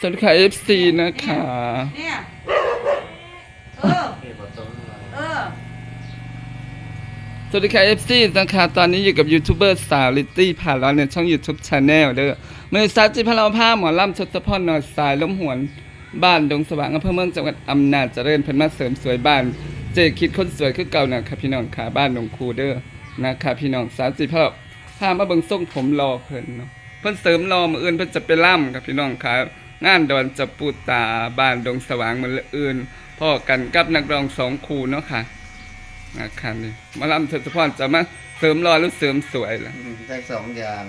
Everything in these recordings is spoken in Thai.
สวัสดีค่ะ FC นะคะ เนี่ยเออ เออ สวัสดีค่ะ FC นะคะ ตอนนี้อยู่กับยูทูบเบอร์สาวลิตตี้ผ่านแล้วในช่อง YouTube Channel เด้อเมื่อซาจิพะเราผ้าหมอลำชดสะพอนนอยสายล้มหวน บ้านดงสว่างอำเภอเมืองจังหวัดอำนาจเจริญเพิ่นมาเสริมสวยบ้าน เจคิดคนสวยคือเก่านะคะพี่น้องค่ะบ้านดงคูเด้อนะคะพี่น้องสาจิพะเราผ้ามาเบิ่งทรงผมรอเพิ่นเนาะเพิ่นเสริมรอมื้ออื่นเพิ่นจะไปล่ำกับพี่น้องค่ะ งานดอนจะปูตาบ้านดงสว่างมื้ออื่นพ่อกันกับนักร้องสองคู่เนาะค่ะนะครับนี่หมาลำทศพรจะมาเสริมรอหรือเสริมสวยล่ะได้สองอย่าง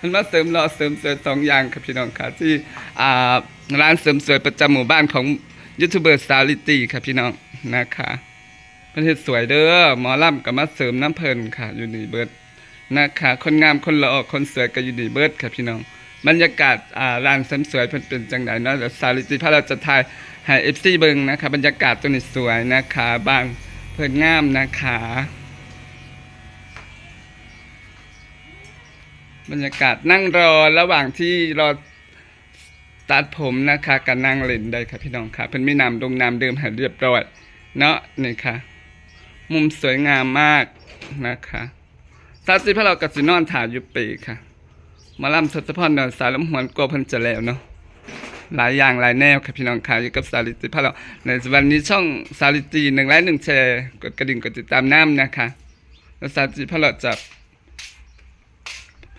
มันมาเสริมรอเสริมสวยสองอย่างครับพี่น้องครับที่อ่าร้านเสริมสวยประจำหมู่บ้านของยูทูบเบอร์สาลิตี้ครับพี่น้องนะคะประเทศสวยเด้อหมอลำกับมาเสริมน้ำเพลินค่ะ อยู่นี่เบิร์ดนะคะคนงามคนหล่อคนสวยก็อยู่นี่เบิร์ดครับพี่น้อง บรรยากาศอ่าร้านเสริมสวยเพิ่นเป็นจังไดเนาะสาลิตี้พาเราจะถ่ายให้เอฟซีเบิงนะคะบรรยากาศตัวนี้สวยนะคะบานเพิ่นงามนะคะ บรรยากาศนั่งรอระหว่างที่รอตัดผมนะคะกับนั่งเล่นได้ค่ะพี่น้องค่ะเพิ่นมีน้ำดงน้ำเดิมให้เรียบร้อยเนาะนี่ค่ะ มุมสวยงามมากนะคะซาจิพะเรากับสินอนถ่ายอยู่ปีค่ะ มาล่ำทศพรเดินสายลำหวนกลัวพิ่นจะแล้วเนาะหลายอย่างหลายแนวค่ะพี่น้องค่ะอยู่กับสาลิติพะเราในวันนี้ช่องสาลิตีหนึ่งไลค์หนึ่งแชร์กดกระดิ่งกดติดตามน้ำนะคะแล้วสาลิติพะเราจะ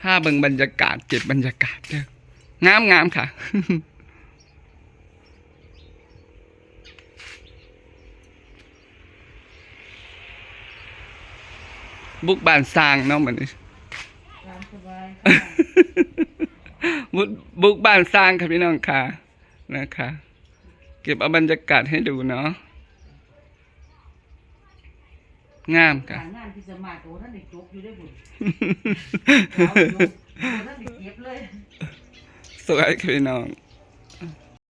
ภาพเบิ่งบรรยากาศเก็บบรรยากาศเด้องามงามค่ะบุกบานสร้างเนาะเหมือนนี้ สบายบุกบุกบ้านสร้างค่ะพี่น้องค่ะนะคะ เก็บเอาบรรยากาศให้ดูเนาะงามค่ะ การงานพิสมาโตท่านได้จบอยู่ได้บุญเอาอยู่โตท่านได้เก็บเลย สวยค่ะพี่น้อง